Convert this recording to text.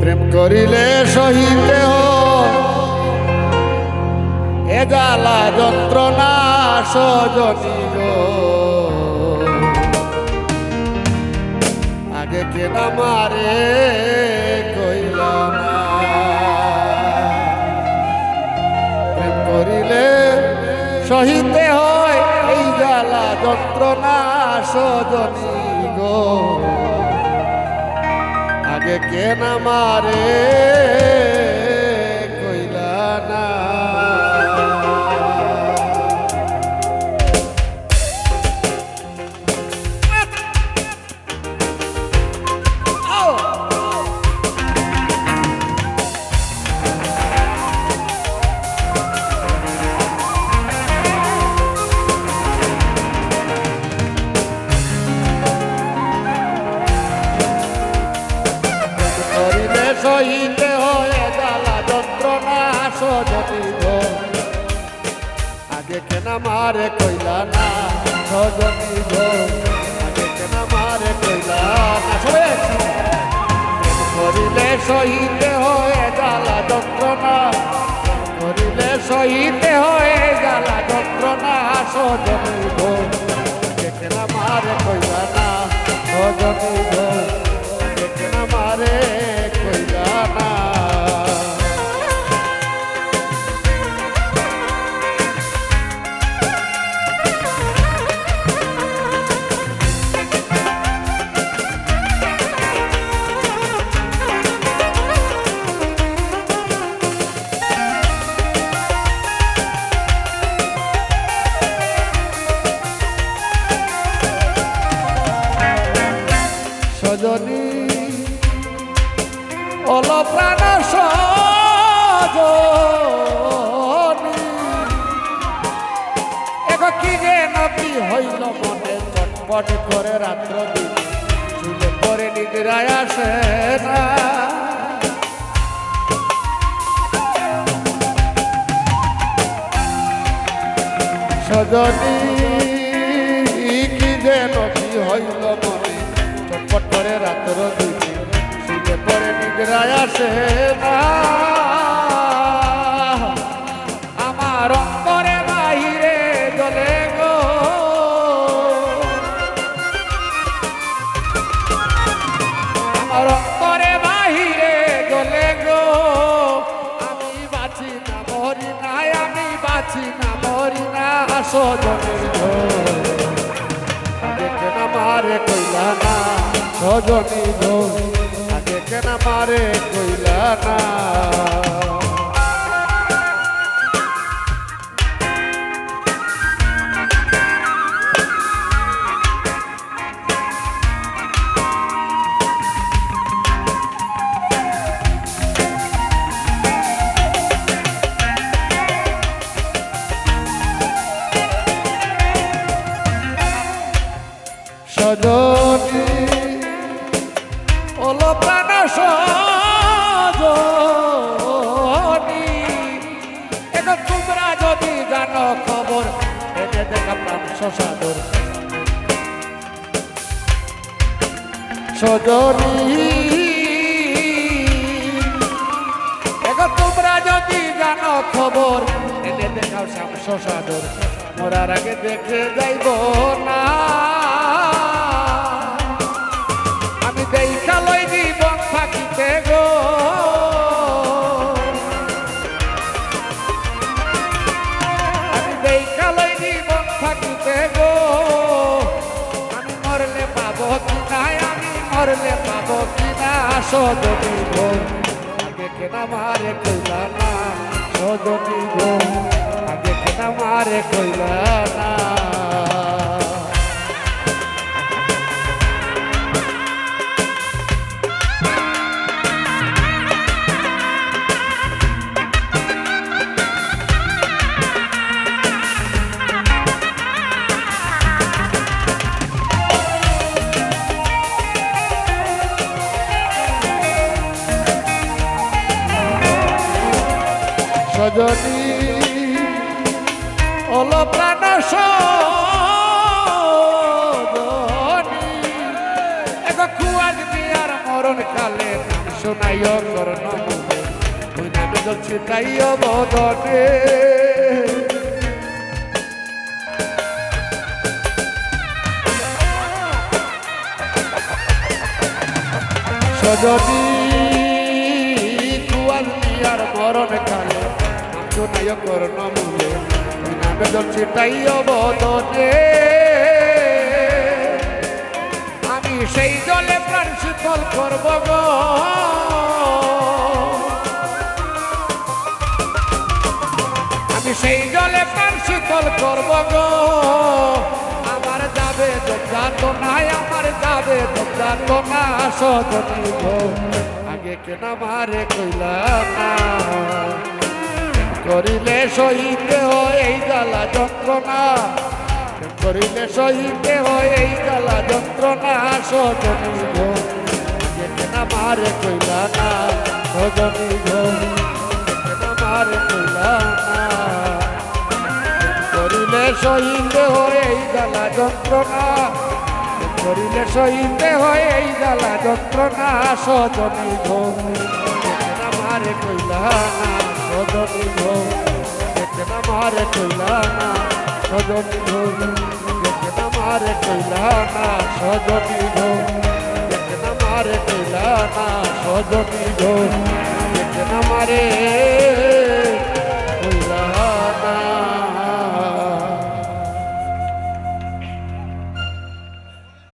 প্রেম করিলে সহিতে এ জ্বালা যন্ত্রণা সজনী আগে কেনা মারে সহিতে যন্ত্রণা সজনী গো। আগে কেন মারে সহিতে হয়ে জ্বালা যন্ত্রণা সজনী গো আগে কেন মারে কইলা না সজনী গো আগে কেন মারে কইলা না। প্রেম করিলে সহিতে হয়ে জ্বালা যন্ত্রণা। করিলে সহিতে হয়ে জ্বালা যন্ত্রণা সজনী আগে কেন মারে কইলা অল প্রাণ কি যে নকি হইল মনে, চটপট করে রাত্র দিন। চুলে পরে নিদ্রায় আসে না। সজনী, কি যে নকি হইল মনে, চটপট করে রাত্র দিনে। পরে নিদ্রায় আসে না আমার অন্তরে বাহিরে জলে গো আমার অন্তরে বাহিরে জলে গো আমি বাঁচি না মরি না আমি বাঁচি না মরি না সজনী গো আগে কেন মারে কইলা না সজনী আগে কেন মারে কইলা না। খবর এনে দেখা প্রাণ সাদর সজনী তোমরা যদি জানো খবর এনে দেখাও শ্যাম সাদর মরার আগে দেখে যাইব না। না সজনী গো, আগে কেনা মারে কইলা না সজনী গো, আগে কেনা মারে কইলা না। সজনী। অল প্রাণ খুয়াজ মরণ কালে শোনাইয় করণ ছিটাইয় বদনে। সজনী খুয়াজ মিয়ার মরণ কালে শোনাইও করণ নামে জল ছিটাইও বদনে আমি সেই জলে প্রাণ শীতল করব গো। আমি সেই জলে প্রাণ শীতল করব গো। আমার যাবে যাত নাই আমার যাবে যাত না সজনী গো। আগে কেনা মারে কইলা না? করিলে সহিতে হয় এই জ্বালা যন্ত্রণা। করিলে সহিতে হয় এই জ্বালা যন্ত্রণা। সজনী না মারে কইলা না। সজনী না মারে কইলা না। করিলে সহিতে হয় এই জ্বালা যন্ত্রণা। করিলে সহিতে হয় এই জ্বালা যন্ত্রণা। সজনী গো সজনী গো না মারে কইলা না সজনী গো যেতে না মারে কইলা না সজনী গো যেতে না মারে কইলা না সজনী গো যেতে না মারে